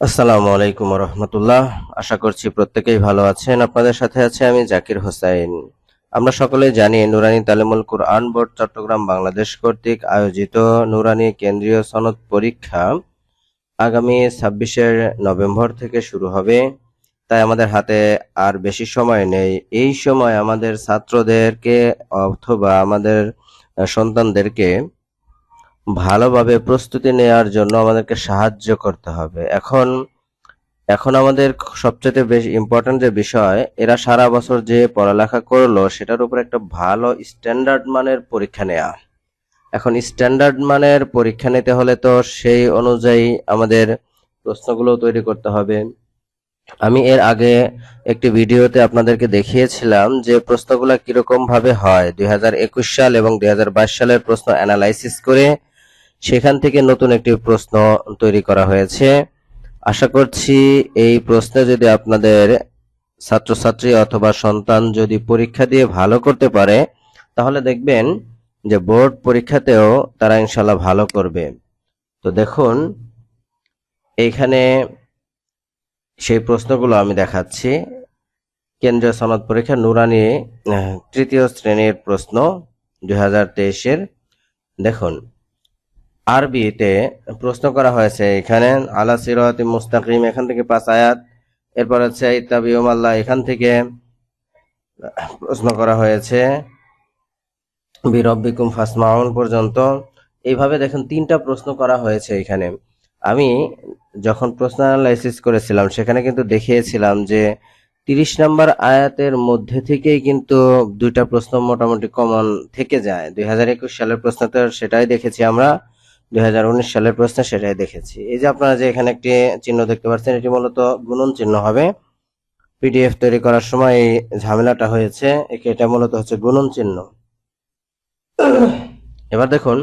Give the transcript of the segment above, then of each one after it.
আসসালামু আলাইকুম রহমতুল্লাহ আশা করছি প্রত্যেকেই ভালো আছেন। আপনাদের সাথে আছে আমি জাকির হোসাইন। আমরা সকলে জানি, নুরানি তালিমুল কুরআন বোর্ড, চট্টগ্রাম বাংলাদেশ কর্তৃক আয়োজিত নুরানি কেন্দ্রীয় সনদ পরীক্ষা আগামী ছাব্বিশে নভেম্বর থেকে শুরু হবে। তাই আমাদের হাতে আর বেশি সময় নেই। এই সময় আমাদের ছাত্রদেরকে অথবা আমাদের সন্তানদেরকে ভালোভাবে প্রস্তুতি নেওয়ার জন্য আমাদেরকে সাহায্য করতে হবে। এখন এখন আমাদের সবচেয়ে বেশি ইম্পর্টেন্ট যে বিষয়, এরা সারা বছর যে পড়ালেখা করল, সেটার উপর একটা ভালো স্ট্যান্ডার্ড মানের পরীক্ষা নেওয়া এখন স্ট্যান্ডার্ড মানের পরীক্ষা নিতে হলে তো সেই অনুযায়ী আমাদের প্রশ্নগুলো তৈরি করতে হবে। আমি এর আগে একটি ভিডিওতে আপনাদেরকে দেখিয়েছিলাম যে প্রশ্নগুলো কীরকম ভাবে হয়। দুই হাজার একুশ সাল এবং দুই হাজার বাইশ সালের প্রশ্ন অ্যানালাইসিস করে সেখান থেকে নতুন একটি প্রশ্ন তৈরি করা হয়েছে। আশা করছি এই প্রশ্নে যদি আপনাদের ছাত্রছাত্রী অথবা সন্তান যদি পরীক্ষা দিয়ে ভালো করতে পারে, তাহলে দেখবেন যে বোর্ড পরীক্ষাতেও তারা ইনশাল্লাহ ভালো করবে। তো দেখুন, এইখানে সেই প্রশ্নগুলো আমি দেখাচ্ছি। কেন্দ্রীয় সনদ পরীক্ষা নুরানি তৃতীয় শ্রেণির প্রশ্ন দুই হাজার তেইশের। দেখুন আরবিতে প্রশ্ন করা হয়েছে, এখানে, আলা সিরাতি মুস্তাকিম, এখান থেকে পাঁচ আয়াত, এরপর হচ্ছে ইত্তাবিউম এখান থেকে প্রশ্ন করা হয়েছে, বিরব্বিকুম ফাসমাউন পর্যন্ত। এইভাবে দেখুন, তিনটা প্রশ্ন করা হয়েছে এখানে। আমি যখন প্রশ্ন অ্যানালাইসিস করেছিলাম, সেখানে কিন্তু দেখিয়েছিলাম যে, তিরিশ নাম্বার আয়াতের মধ্যে থেকেই কিন্তু দুইটা প্রশ্ন মোটামুটি কমন থেকে যায়। দুই হাজার একুশ সালের প্রশ্ন তো সেটাই দেখেছি আমরা। দুই হাজার উনিশ সালের প্রশ্ন সেটাই দেখেছি। এই যে আপনারা যে এখানে একটি চিহ্ন দেখতে পাচ্ছেন, এটি মূলত গুণন চিহ্ন হবে। পিডিএফ তৈরি করার সময় এই ঝামেলাটা হয়েছে, একে এটা মূলত হচ্ছে গুণন চিহ্ন। এবার দেখুন,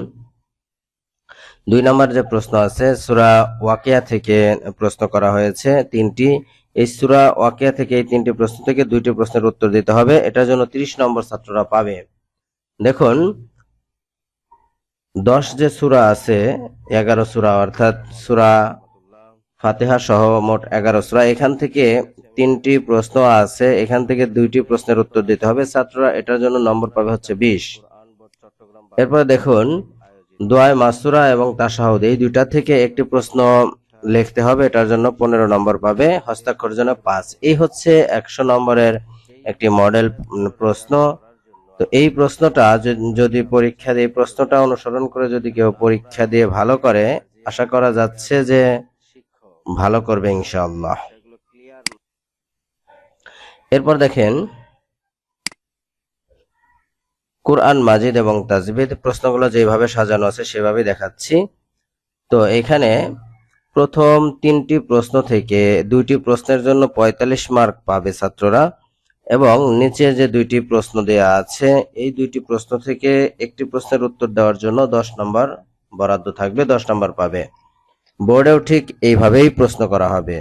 দুই নম্বর যে প্রশ্ন আছে, সুরা ওয়াকিয়া থেকে প্রশ্ন করা হয়েছে তিনটি। এই সুরা ওয়াকিয়া থেকে এই তিনটি প্রশ্ন থেকে দুইটি প্রশ্নের উত্তর দিতে হবে। এটার জন্য তিরিশ নম্বর ছাত্ররা পাবে। দেখুন দশ যে সুরা আছে, এগারো সুরা, অর্থাৎ সুরা ফাতেহা সহ মোট এগারো সুরা, এখান থেকে তিনটি প্রশ্ন আছে, এখান থেকে দুইটি প্রশ্নের উত্তর দিতে হবে। ছাত্ররা এটার জন্য নম্বর পাবে হচ্ছে বিশ। এরপর দেখুন, দোয়ায় মাসুরা এবং তাসাহুদ এই দুইটা থেকে একটি প্রশ্ন লিখতে হবে, এটার জন্য পনেরো নম্বর পাবে, হস্তাক্ষর জন্য পাঁচ। এই হচ্ছে একশো নম্বরের একটি মডেল প্রশ্ন। তো এই প্রশ্নটা যদি পরীক্ষা দিয়ে প্রশ্নটা অনুসরণ করে যদি কেউ পরীক্ষা দিয়ে ভালো করে, আশা করা যাচ্ছে যে ভালো করবে ইনশাআল্লাহ। এরপর দেখেন, কোরআন মাজিদ এবং তাজবিদ প্রশ্নগুলো যেভাবে সাজানো আছে সেভাবেই দেখাচ্ছি। তো এখানে প্রথম তিনটি প্রশ্ন থেকে দুইটি প্রশ্নের জন্য পঁয়তাল্লিশ মার্ক পাবে ছাত্ররা। এবং নিচে যে দুইটি প্রশ্ন দেয়া আছে, এই দুইটি প্রশ্ন থেকে একটি প্রশ্নের উত্তর দেওয়ার জন্য দশ নম্বর বরাদ্দ থাকবে, দশ নম্বর পাবে। বোর্ডেও ঠিক এইভাবেই প্রশ্ন করা হবে।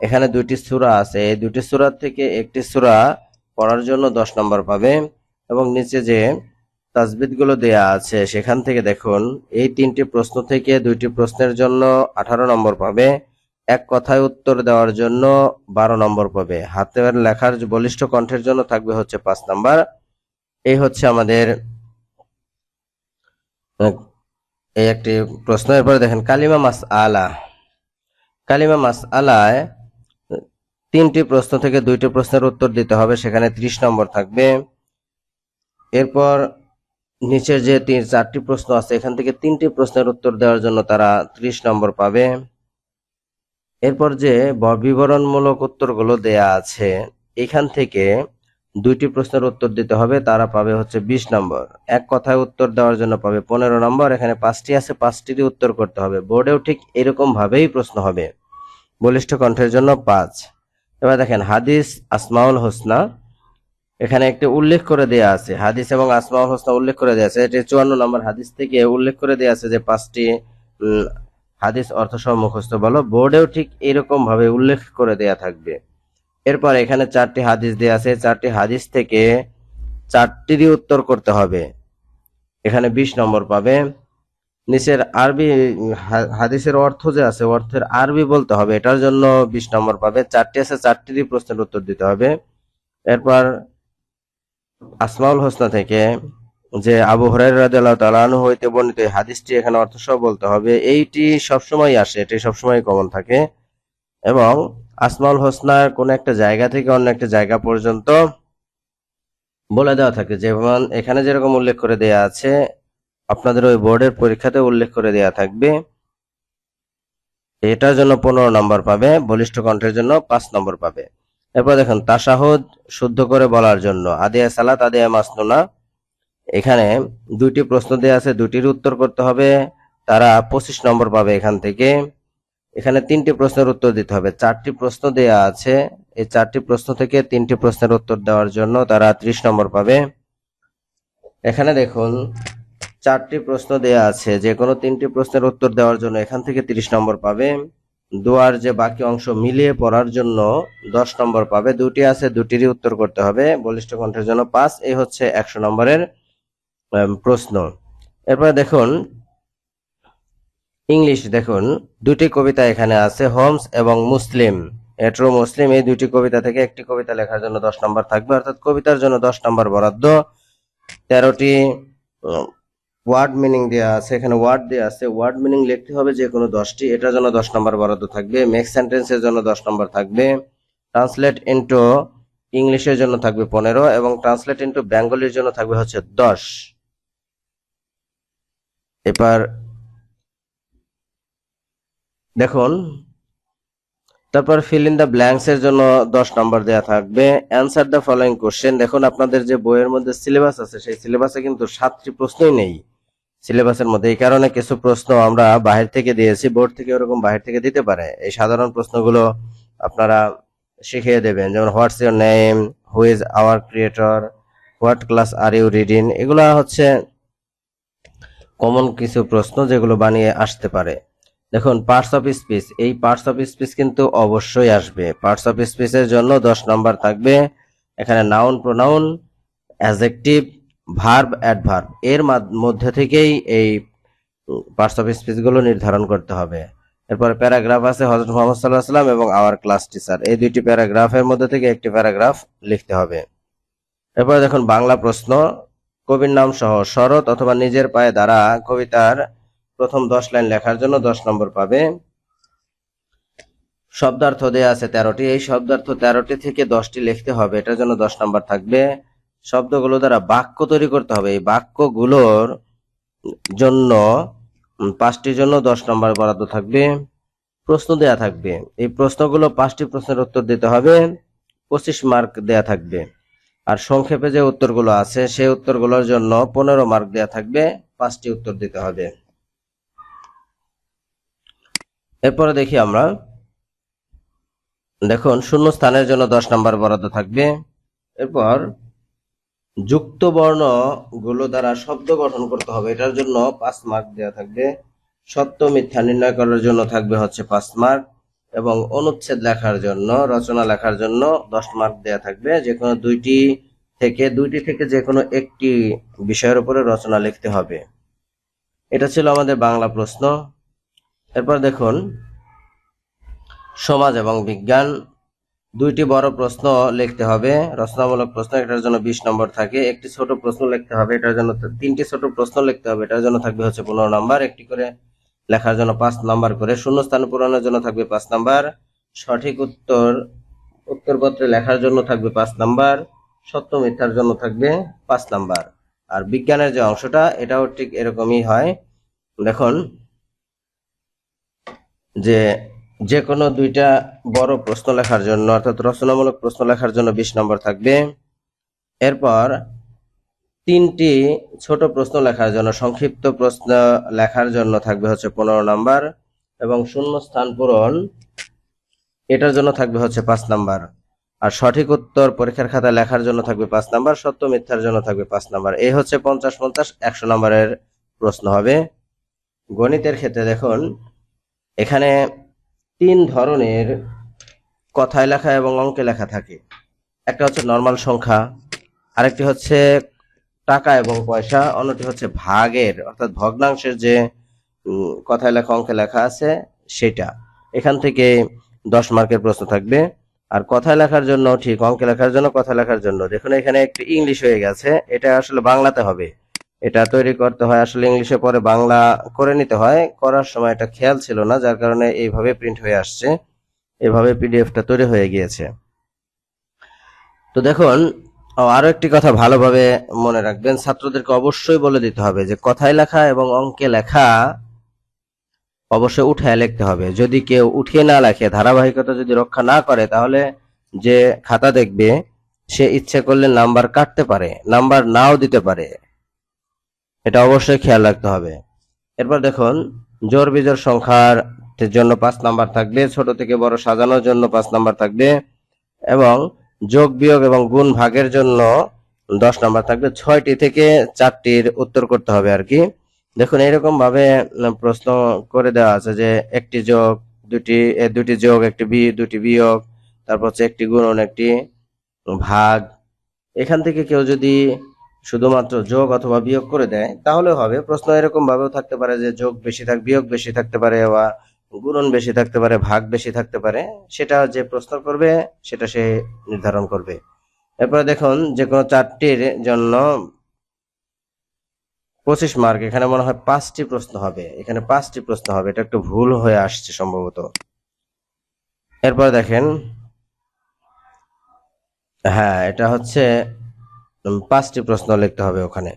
এখানে দুইটি সূরা আছে, এই দুইটি সূরা থেকে একটি সূরা পড়ার জন্য দশ নম্বর পাবে এবং নিচে যে তাজবিদগুলো দেয়া আছে, সেখান থেকে দেখুন, এই তিনটি প্রশ্ন থেকে দুইটি প্রশ্নের জন্য আঠারো নম্বর পাবে। এক কথায় উত্তর দেওয়ার জন্য বারো নম্বর পাবে হাতের লেখার বলিষ্ঠ কণ্ঠের জন্য থাকবে হচ্ছে পাঁচ নাম্বার। এই হচ্ছে আমাদের, এই একটি প্রশ্ন। এরপরে দেখেন, কালিমা মাস আলা কালিমা মাস আলায় তিনটি প্রশ্ন থেকে দুইটি প্রশ্নের উত্তর দিতে হবে, সেখানে ত্রিশ নম্বর থাকবে। এরপর নিচের যে তিন, চারটি প্রশ্ন আছে, এখান থেকে তিনটি প্রশ্নের উত্তর দেওয়ার জন্য তারা ত্রিশ নম্বর পাবে। এরপর যে বিবরণমূলক উত্তরগুলো দেয়া আছে, এখান থেকে দুইটি প্রশ্নের উত্তর দিতে হবে, তারা পাবে হচ্ছে বিশ নম্বর। এক কথায় উত্তর দেওয়ার জন্য পাবে পনেরো নম্বর, এখানে পাঁচটি আছে, পাঁচটিরই উত্তর করতে হবে। বোর্ডেও ঠিক এরকম ভাবেই প্রশ্ন হবে। বলিষ্ঠ কণ্ঠের জন্য পাঁচ। এবার দেখেন, হাদিস আসমাউল হোসনা, এখানে একটি উল্লেখ করে দেয়া আছে, হাদিস এবং আসমাউল হোসনা উল্লেখ করে দেওয়া আছে। এটি চুয়ান্ন নম্বর হাদিস থেকে উল্লেখ করে দেওয়া আছে যে পাঁচটি হাদিস অর্থ মুখস্থ বলো। বোর্ডেও ঠিক এরকম ভাবে উল্লেখ করে দেয়া থাকবে। এরপর এখানে চারটি হাদিস দেয়া আছে। চারটি হাদিস থেকে চারটিরই উত্তর করতে হবে। এখানে বিশ নম্বর পাবে। নিচের আরবি হাদিসের অর্থ যে আছে, অর্থের আরবি বলতে হবে। এটার জন্য বিশ নম্বর পাবে। চারটি আছে, চারটিরই প্রশ্নের উত্তর দিতে হবে। এরপর আসমাউল হোসনা থেকে যে আবু তাআলা হইতে বর্ণিত হাদিসটি এখানে অর্থ সহ বলতে হবে। এইটি সবসময় আসে, এটি সবসময় কমন থাকে এবং আসমাউল হোসনার কোন একটা জায়গা থেকে অন্য একটা জায়গা পর্যন্ত বলে দেওয়া থাকে যেমন এখানে যেরকম উল্লেখ করে দেয়া আছে, আপনাদের ওই বোর্ডের পরীক্ষাতে উল্লেখ করে দেয়া থাকবে। এটার জন্য পনেরো নম্বর পাবে, বলিষ্ঠ কণ্ঠের জন্য পাঁচ নম্বর পাবে। এরপর দেখুন, তাসাহুদ শুদ্ধ করে বলার জন্য, আদিয়া সালাত, আদিয়া মাসনুনা। এখানে দুইটি প্রশ্ন দেওয়া আছে দুটির উত্তর করতে হবে, তারা পঁচিশ নম্বর পাবে এখান থেকে। এখানে তিনটি প্রশ্নের উত্তর দিতে হবে। চারটি প্রশ্ন দেয়া আছে, এই চারটি প্রশ্ন থেকে তিনটি প্রশ্নের উত্তর দেওয়ার জন্য তারা ত্রিশ নম্বর পাবে। এখানে দেখুন, চারটি প্রশ্ন দেয়া আছে, যে কোনো তিনটি প্রশ্নের উত্তর দেওয়ার জন্য এখান থেকে তিরিশ নম্বর পাবে। দোয়ার যে বাকি অংশ মিলিয়ে পড়ার জন্য দশ নম্বর পাবে। দুটি আছে দুটিরই উত্তর করতে হবে। বলিষ্ঠ কণ্ঠের জন্য পাঁচ, এই হচ্ছে একশো নম্বরের প্রশ্ন। এরপরে দেখুন, ইংলিশ দেখুন, দুটি কবিতা এখানে আছে, হোমস এবং মুসলিম। এট্রো মুসলিম, এই দুটি কবিতা থেকে একটি কবিতা লেখার জন্য দশ নম্বর থাকবে, অর্থাৎ কবিতার জন্য দশ নম্বর বরাদ্দ। তেরোটি ওয়ার্ড মিনিং দেওয়া আছে, এখানে ওয়ার্ড দেওয়া আছে। ওয়ার্ড মিনিং লিখতে হবে যে কোনো দশটি, এটার জন্য দশ নম্বর বরাদ্দ থাকবে। মেক সেন্টেন্সের জন্য দশ নম্বর থাকবে। ট্রান্সলেট ইন্টু ইংলিশের জন্য থাকবে পনেরো এবং ট্রান্সলেট ইন্টু বেঙ্গলির জন্য থাকবে হচ্ছে দশ। এবার দেখুন তারপর ফিল ইন দ্য ব্ল্যাঙ্কস এর জন্য দশ নম্বর দেওয়া থাকবে। অ্যান্সার দ্য ফলোয়িং কোশ্চেন দেখুন, আপনাদের যে বইয়ের মধ্যে সিলেবাস আছে, সেই সিলেবাসে কিন্তু সাতটি প্রশ্নই নেই। সিলেবাসের মধ্যে এই কারণে কিছু প্রশ্ন আমরা বাহির থেকে দিয়েছি। বোর্ড থেকে ওরকম বাহির থেকে দিতে পারে। এই সাধারণ প্রশ্নগুলো আপনারা শিখিয়ে দেবেন। যেমন what's your name who is our creator what class are you reading এগুলা হচ্ছে কমন কিছু প্রশ্ন যেগুলো বানিয়ে আসতে পারে। দেখুন পার্টস অফ স্পিচ এই পার্টস অফ স্পিচ কিন্তু অবশ্যই আসবে। পার্টস অফ স্পিচের জন্য দশ নম্বর থাকবে, এখানে noun pronoun adjective verb adverb এর মধ্যে থেকেই এই পার্টস অফ স্পিচগুলো নির্ধারণ করতে হবে। এরপর প্যারাগ্রাফ আছে হজরত মোহাম্মদ সাল্লাহ সাল্লাম এবং আওয়ার ক্লাস টিচার এই দুইটি প্যারাগ্রাফের মধ্যে থেকে একটি প্যারাগ্রাফ লিখতে হবে। এরপর দেখুন, বাংলা প্রশ্ন। কবির নাম সহ শরৎ অথবা নিজের পায়ে দ্বারা কবিতার প্রথম দশ লাইন লেখার জন্য দশ নম্বর পাবে। শব্দার্থ দেয়া আছে তেরোটি। এই শব্দার্থ তেরোটি থেকে দশটি লিখতে হবে, এটার জন্য দশ নম্বর থাকবে। শব্দগুলো দ্বারা বাক্য তৈরি করতে হবে। এই বাক্যগুলোর জন্য পাঁচটির জন্য দশ নম্বর বরাদ্দ থাকবে। প্রশ্ন দেয়া থাকবে। এই প্রশ্নগুলো পাঁচটি প্রশ্নের উত্তর দিতে হবে। পঁচিশ মার্ক দেয়া থাকবে। আর সংক্ষেপে যে উত্তরগুলো আছে, সেই উত্তরগুলোর জন্য পনেরো মার্ক দেওয়া থাকবে, পাঁচটি উত্তর দিতে হবে। এরপরে দেখি আমরা। দেখুন, শূন্য স্থানের জন্য দশ নম্বর বরাদ্দ থাকবে। এরপর যুক্ত বর্ণগুলো দ্বারা শব্দ গঠন করতে হবে। এটার জন্য পাঁচ মার্ক দেওয়া থাকবে। সত্য মিথ্যা নির্ণয় করার জন্য থাকবে হচ্ছে পাঁচ মার্ক। এবং অনুচ্ছেদ লেখার জন্য, রচনা লেখার জন্য দশ মার্ক দেয়া থাকবে। যে কোনো দুইটি থেকে দুইটি থেকে যে কোনো একটি বিষয়ের উপরে রচনা লিখতে হবে। এটা ছিল আমাদের বাংলা প্রশ্ন। এরপর দেখুন, সমাজ এবং বিজ্ঞান, দুইটি বড় প্রশ্ন লিখতে হবে। রচনামূলক প্রশ্ন, এটার জন্য বিশ নম্বর থাকে। একটি ছোট প্রশ্ন লিখতে হবে, এটার জন্য তিনটি ছোট প্রশ্ন লিখতে হবে, এটার জন্য থাকবে হচ্ছে পনেরো নম্বর। একটি করে লেখার জন্য পাঁচ নাম্বার করে শূন্য স্থান পূরণের জন্য থাকবে পাঁচ নাম্বার। সঠিক উত্তর, উত্তরপত্রে লেখার জন্য থাকবে পাঁচ নাম্বার। সত্য মিথ্যার জন্য থাকবে পাঁচ নাম্বার। আর বিজ্ঞানের যে অংশটা, এটাও ঠিক এরকমই হয়। দেখুন, যে যে কোনো দুইটা বড় প্রশ্ন লেখার জন্য, অর্থাৎ রচনামূলক প্রশ্ন লেখার জন্য বিশ নম্বর থাকবে। এরপর তিনটি ছোট প্রশ্ন লেখার জন্য, সংক্ষিপ্ত প্রশ্ন লেখার জন্য থাকবে হচ্ছে পনেরো নাম্বার এবং শূন্য স্থান পূরণ এটার জন্য থাকবে হচ্ছে পাঁচ নাম্বার। আর সঠিক উত্তর পরীক্ষার খাতা লেখার জন্য থাকবে পাঁচ নাম্বার, সত্য মিথ্যার জন্য থাকবে পাঁচ নাম্বার। এই হচ্ছে পঞ্চাশ পঞ্চাশ একশো নাম্বারের প্রশ্ন হবে। গণিতের ক্ষেত্রে দেখুন, এখানে তিন ধরনের কথায় লেখা এবং অঙ্কে লেখা থাকে। একটা হচ্ছে নর্মাল সংখ্যা, আরেকটি হচ্ছে টাকা এবং পয়সা, অন্যটি হচ্ছে ভাগের, অর্থাৎ ভগ্নাংশের যে কথায় লেখা, অঙ্কে লেখা আছে, সেটা। এখান থেকে দশ মার্কের প্রশ্ন থাকবে। আর কথায় লেখার জন্য, ঠিক অঙ্কে লেখার জন্য কথা লেখার জন্য। দেখুন, এখানে একটু ইংলিশ হয়ে গেছে। এটা আসলে বাংলাতে হবে। এটা তৈরি করতে হয়, আসলে ইংলিশে পরে বাংলা করে নিতে হয়। করার সময় এটা খেয়াল ছিল না, যার কারণে এইভাবে প্রিন্ট হয়ে আসছে। এভাবে পিডিএফটা তৈরি হয়ে গিয়েছে। তো দেখুন আরও একটি কথা ভালোভাবে মনে রাখবেন। ছাত্রদেরকে অবশ্যই বলে দিতে হবে যে, কথায় লেখা এবং অঙ্কে লেখা অবশ্যই উঠায় লিখতে হবে। যদি কেউ উঠিয়ে না লেখে, ধারাবাহিকতা যদি রক্ষা না করে, তাহলে যে খাতা দেখবে, সে ইচ্ছে করলে নাম্বার কাটতে পারে, নাম্বার নাও দিতে পারে। এটা অবশ্যই খেয়াল রাখতে হবে। এরপর দেখুন, জোর বিজোর সংখ্যার জন্য পাঁচ নাম্বার থাকবে, ছোট থেকে বড় সাজানোর জন্য পাঁচ নাম্বার থাকবে এবং যোগ বিয়োগ এবং গুণ ভাগের জন্য দশ নাম্বার থাকবে। ছয়টি থেকে চারটির উত্তর করতে হবে আর কি। দেখুন এরকম ভাবে প্রশ্ন করে দেওয়া আছে যে একটি যোগ, দুটি দুটি যোগ, একটি বি, দুটি বিয়োগ, তারপর হচ্ছে একটি গুণন একটি ভাগ। এখান থেকে কেউ যদি শুধুমাত্র যোগ অথবা বিয়োগ করে দেয়, তাহলে হবে। প্রশ্ন এরকম ভাবেও থাকতে পারে যে যোগ বেশি থাক, বিয়োগ বেশি থাকতে পারে বা গুণন বেশি থাকতে পারে, ভাগ বেশি থাকতে পারে, সেটা যে প্রশ্ন করবে, সেটা সে নির্ধারণ করবে। এরপরে দেখুন যে কোনো চারটির জন্য পঁচিশ মার্ক, এখানে মনে হয় পাঁচটি প্রশ্ন হবে। এখানে পাঁচটি প্রশ্ন হবে, এটা একটু ভুল হয়ে আসছে সম্ভবত। এরপর দেখেন হ্যাঁ এটা হচ্ছে পাঁচটি প্রশ্ন লিখতে হবে ওখানে।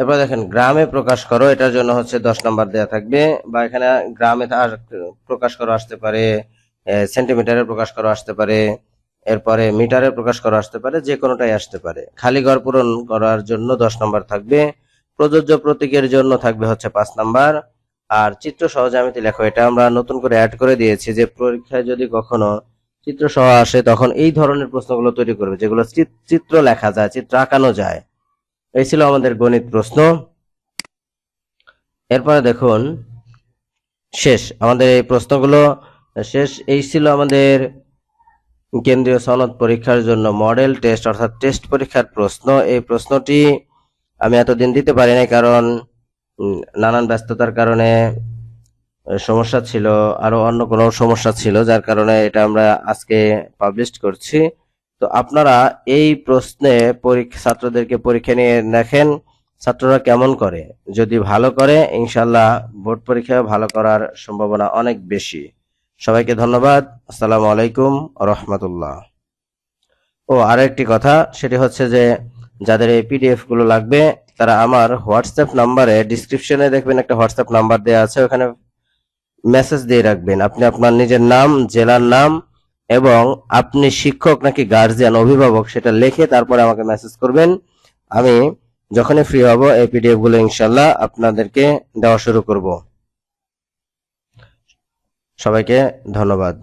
এরপর দেখেন, গ্রামে প্রকাশ করো, এটার জন্য হচ্ছে দশ নাম্বার দেওয়া থাকবে, বা এখানে গ্রামে প্রকাশ করো আসতে পারে সেন্টিমিটারে প্রকাশ করো আসতে পারে, এরপরে মিটারে প্রকাশ করা আসতে পারে, যে কোনোটাই আসতে পারে। খালি ঘর পূরণ করার জন্য দশ নম্বর থাকবে, প্রযোজ্য প্রতীকের জন্য থাকবে হচ্ছে পাঁচ নাম্বার, আর চিত্র সহ জ্যামিতি লেখো, এটা আমরা নতুন করে অ্যাড করে দিয়েছি যে পরীক্ষায় যদি কখনো চিত্র সহ আসে, তখন এই ধরনের প্রশ্নগুলো তৈরি করবে, যেগুলো চিত- চিত্র লেখা যায়, চিত্র আঁকানো যায়। এই ছিল আমাদের গণিত প্রশ্ন। এরপরে দেখুন, শেষ। আমাদের এই প্রশ্নগুলো শেষ। এই ছিল আমাদের কেন্দ্রীয় সনদ পরীক্ষার জন্য মডেল টেস্ট, অর্থাৎ টেস্ট পরীক্ষার প্রশ্ন। এই প্রশ্নটি আমি এতদিন দিতে পারি নাই কারণ নানান ব্যস্ততার কারণে সমস্যা ছিল আরও অন্য কোনো সমস্যা ছিল, যার কারণে এটা আমরা আজকে পাবলিশ করছি। তো আপনারা এই প্রশ্নে পরীক্ষা, ছাত্রদেরকে পরীক্ষা নিয়ে দেখেন, ছাত্ররা কেমন করে? যদি ভালো করে ইনশাল্লাহ বোর্ড পরীক্ষায় ভালো করার সম্ভাবনা অনেক বেশি। সবাইকে ধন্যবাদ। আসসালামু আলাইকুম রহমতুল্লাহ। ও আরও একটি কথা, সেটি হচ্ছে যে যাদের এই পিডিএফগুলো লাগবে, তারা আমার হোয়াটসঅ্যাপ নাম্বারে ডিসক্রিপশনে দেখবেন একটা হোয়াটসঅ্যাপ নাম্বার দেওয়া আছে, ওখানে মেসেজ দিয়ে রাখবেন। আপনি আপনার নিজের নাম, জেলার নাম এবং আপনি শিক্ষক নাকি গার্জিয়ান অভিভাবক, সেটা লিখে তারপরে আমাকে মেসেজ করবেন। আমি যখনই ফ্রি হব এই পিডিএফগুলো ইনশাল্লাহ আপনাদেরকে দেওয়া শুরু করব। সবাইকে ধন্যবাদ।